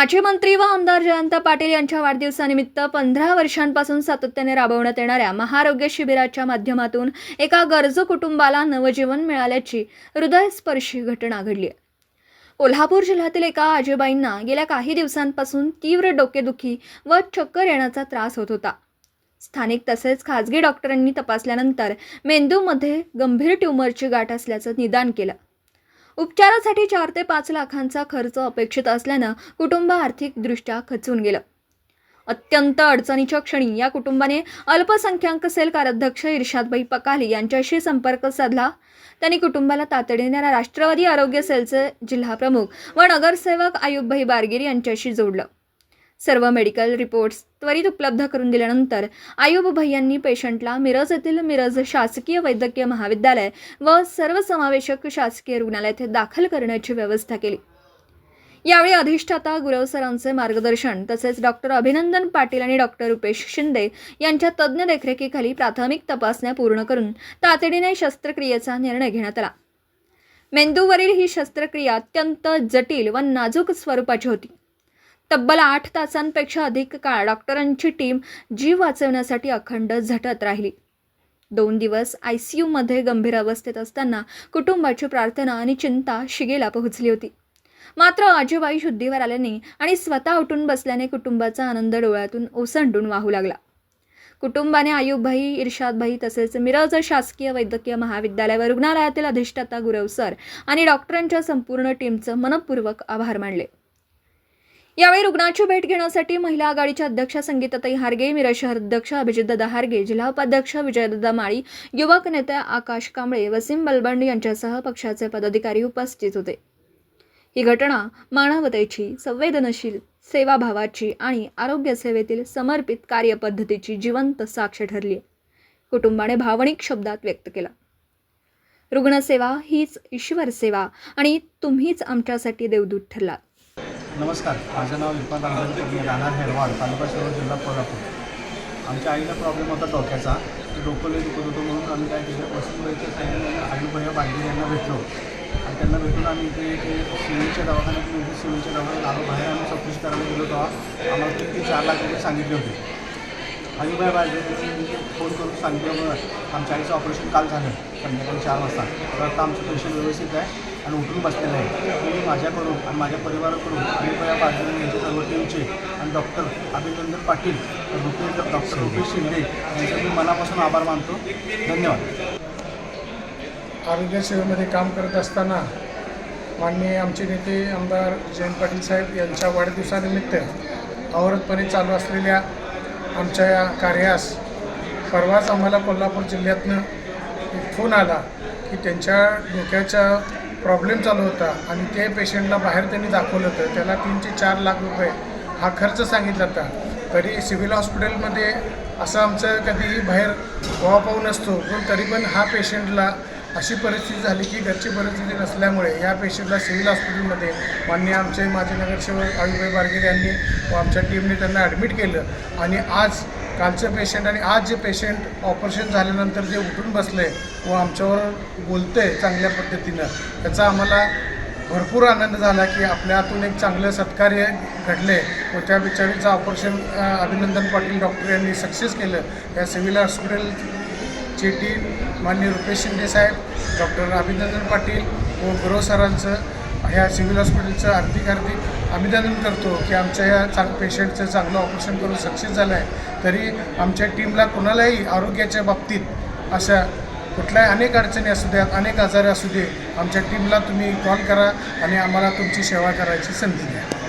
माजी मंत्री व आमदार जयंत पाटील यांच्या वाढदिवसानिमित्त पंधरा वर्षांपासून सातत्याने राबवण्यात येणाऱ्या महाआरोग्य शिबिराच्या माध्यमातून एका गरजू कुटुंबाला नवजीवन मिळाल्याची हृदयस्पर्शी घटना घडली. आहे कोल्हापूर जिल्ह्यातील एका आजीबाईंना गेल्या काही दिवसांपासून तीव्र डोकेदुखी व चक्कर येण्याचा त्रास होत होता. स्थानिक तसेच खाजगी डॉक्टरांनी तपासल्यानंतर मेंदूमध्ये गंभीर ट्यूमरची गाठ असल्याचं निदान केलं. उपचारासाठी चार ते पाच लाखांचा खर्च अपेक्षित असल्यानं कुटुंब आर्थिकदृष्ट्या खचून गेलं. अत्यंत अडचणीच्या क्षणी या कुटुंबाने अल्पसंख्याक सेल कार्याध्यक्ष इर्शादबाई पकाली यांच्याशी संपर्क साधला. त्यांनी कुटुंबाला तातडीने राष्ट्रवादी आरोग्य सेलचे जिल्हा प्रमुख व नगरसेवक आयुबभाई बारगिरी यांच्याशी जोडलं. सर्व मेडिकल रिपोर्ट्स त्वरित उपलब्ध करून दिल्यानंतर आयुब भैयांनी पेशंटला मिरज येथील मिरज शासकीय वैद्यकीय महाविद्यालय व सर्वसमावेशक शासकीय रुग्णालयात दाखल करण्याची व्यवस्था केली. यावेळी अधिष्ठाता गुरव सरांचे मार्गदर्शन तसेच डॉक्टर अभिनंदन पाटील आणि डॉक्टर रुपेश शिंदे यांच्या तज्ज्ञ देखरेखीखाली प्राथमिक तपासण्या पूर्ण करून तातडीने शस्त्रक्रियेचा निर्णय घेण्यात आला. मेंदूवरील ही शस्त्रक्रिया अत्यंत जटिल व नाजूक स्वरूपाची होती. तब्बल आठ तासांपेक्षा अधिक काळ डॉक्टरांची टीम जीव वाचवण्यासाठी अखंड झटत राहिली. दोन दिवस आय सी यूमध्ये गंभीर अवस्थेत असताना कुटुंबाची प्रार्थना आणि चिंता शिगेला पोहोचली होती. मात्र आजीबाई शुद्धीवर आल्याने आणि स्वतः उठून बसल्याने कुटुंबाचा आनंद डोळ्यातून ओसंडून वाहू लागला. कुटुंबाने आयुबभाई इर्शादभाई तसेच मिरज शासकीय वैद्यकीय महाविद्यालय व रुग्णालयातील अधिष्ठाता गुरव सर आणि डॉक्टरांच्या संपूर्ण टीमचं मनपूर्वक आभार मानले. यावेळी रुग्णाची भेट घेण्यासाठी महिला आघाडीच्या अध्यक्ष संगीताताई हार्गे मिरज शहर अध्यक्ष अभिजितदादा हार्गे जिल्हा उपाध्यक्ष विजयदादा माळी युवक नेते आकाश कांबळे वसीम बलबंड यांच्यासह पक्षाचे पदाधिकारी उपस्थित होते. ही घटना मानवतेची संवेदनशील सेवाभावाची आणि आरोग्यसेवेतील समर्पित कार्यपद्धतीची जिवंत साक्ष ठरली कुटुंबाने भावनिक शब्दात व्यक्त केला. रुग्णसेवा हीच ईश्वर सेवा आणि तुम्हीच आमच्यासाठी देवदूत ठरलात. नमस्कार माझं नाव इरफान रामचंद्र मी राहणार हेरवाड तालुका सर्व जिल्हा कोल्हापूर. आमच्या आईला प्रॉब्लेम होता डोक्याचा. ते डोकं दुखत होतो म्हणून आम्ही काय केलं वसुंधराच्या सांगितलं आयुभैया बांधले यांना भेटलो. आणि त्यांना भेटून आम्ही इथे ते सिव्हिलच्या दवाखान्यात म्हणजे इथे सिव्हिलच्या दवाखान्यात आलो. बाहेर आम्ही चौकशी करायला गेलो तेव्हा आम्हाला तीन चार लाख रुपये सांगितले होते. आयुबाई बांधले फोन करून सांगितल्यामुळं आमच्या आईचं ऑपरेशन काल झालं संध्याकाळी चार वाजता. तर आता आमचं पेशंट व्यवस्थित आहे. आणि उठून बसलेलं आहे. मी माझ्याकडून आणि माझ्या परिवाराकडून आयुबाया बाजूने यांच्या सर्व टीमचे आणि डॉक्टर अभिनंदन पाटील रुपेश डॉक्टर रुपेश शिंदे यांचे मी मनापासून आभार मानतो. धन्यवाद. आरोग्य सेवेमध्ये काम करत असताना माननीय आमचे नेते आमदार जयंत पाटील साहेब यांच्या वाढदिवसानिमित्त अवरतपणे चालू असलेल्या आमच्या या कार्यास परवाच आम्हाला कोल्हापूर जिल्ह्यातनं एक फोन आला की त्यांच्या डोक्याचा प्रॉब्लेम चालू होता आणि ते पेशंटला बाहेर त्यांनी दाखवलं होतं. त्याला तीन ते चार लाख रुपये हा खर्च सांगितला होता. तरी सिव्हिल हॉस्पिटलमध्ये असं आमचं कधीही बाहेर वापाऊ नसतो. पण तरी पण हा पेशंटला अशी परिस्थिती झाली की घरची परिस्थिती नसल्यामुळे या पेशंटला सिव्हिल हॉस्पिटलमध्ये माननीय आमचे माजी नगरसेवक आयुबाई बारगेर यांनी व आमच्या टीमने त्यांना ॲडमिट केलं. आणि आज कालचे पेशंट आणि आज जे पेशंट ऑपरेशन झाल्यानंतर जे उठून बसले व आमच्यावर बोलते चांगल्या पद्धतीनं. त्याचा आम्हाला भरपूर आनंद झाला की आपल्या हातून एक चांगलं सत्कार्य घडले. व त्या बिचारीचं ऑपरेशन अभिनंदन पाटील डॉक्टर यांनी सक्सेस केलं. या सिव्हिल हॉस्पिटलची टीम माननीय रुपेश शिंदे साहेब डॉक्टर अभिनंदन पाटील व गुरव सरांचं ह्या सिव्हिल हॉस्पिटलचं हार्दिक हार्दिक अभिनंदन करतो की आमच्या या चांग पेशंटचं चांगलं ऑपरेशन करून सक्सेस झालं आहे. तरी आमच्या टीमला कोणालाही आरोग्याच्या बाबतीत अशा कुठल्याही अनेक अडचणी असू द्यात अनेक आजारी असू दे आमच्या टीमला तुम्ही कॉल करा आणि आम्हाला तुमची सेवा करायची संधी द्या.